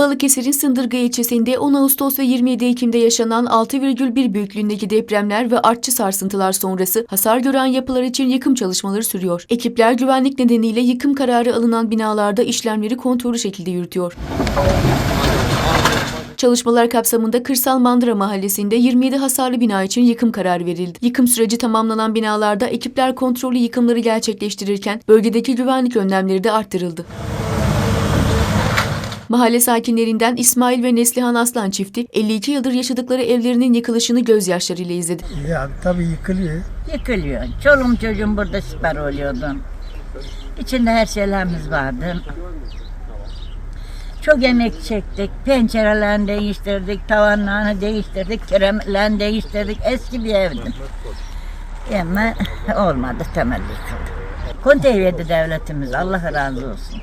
Balıkesir'in Sındırga ilçesinde 10 Ağustos ve 27 Ekim'de yaşanan 6,1 büyüklüğündeki depremler ve artçı sarsıntılar sonrası hasar gören yapılar için yıkım çalışmaları sürüyor. Ekipler güvenlik nedeniyle yıkım kararı alınan binalarda işlemleri kontrollü şekilde yürütüyor. Çalışmalar kapsamında Kırsal Mandıra Mahallesi'nde 27 hasarlı bina için yıkım kararı verildi. Yıkım süreci tamamlanan binalarda ekipler kontrollü yıkımları gerçekleştirirken bölgedeki güvenlik önlemleri de arttırıldı. Mahalle sakinlerinden İsmail ve Neslihan Aslan çifti 52 yıldır yaşadıkları evlerinin yıkılışını gözyaşlarıyla izledi. Ya tabii yıkılıyor. Yıkılıyor. Çoluğum çocuğum burada siper oluyordum. İçinde her şeylerimiz vardı. Çok emek çektik. Pencerelerini değiştirdik, tavanlarını değiştirdik, kiremlerini değiştirdik. Eski bir evdi. Ama olmadı, temelli yıkıldı. Konteyi verdi devletimiz. Allah razı olsun.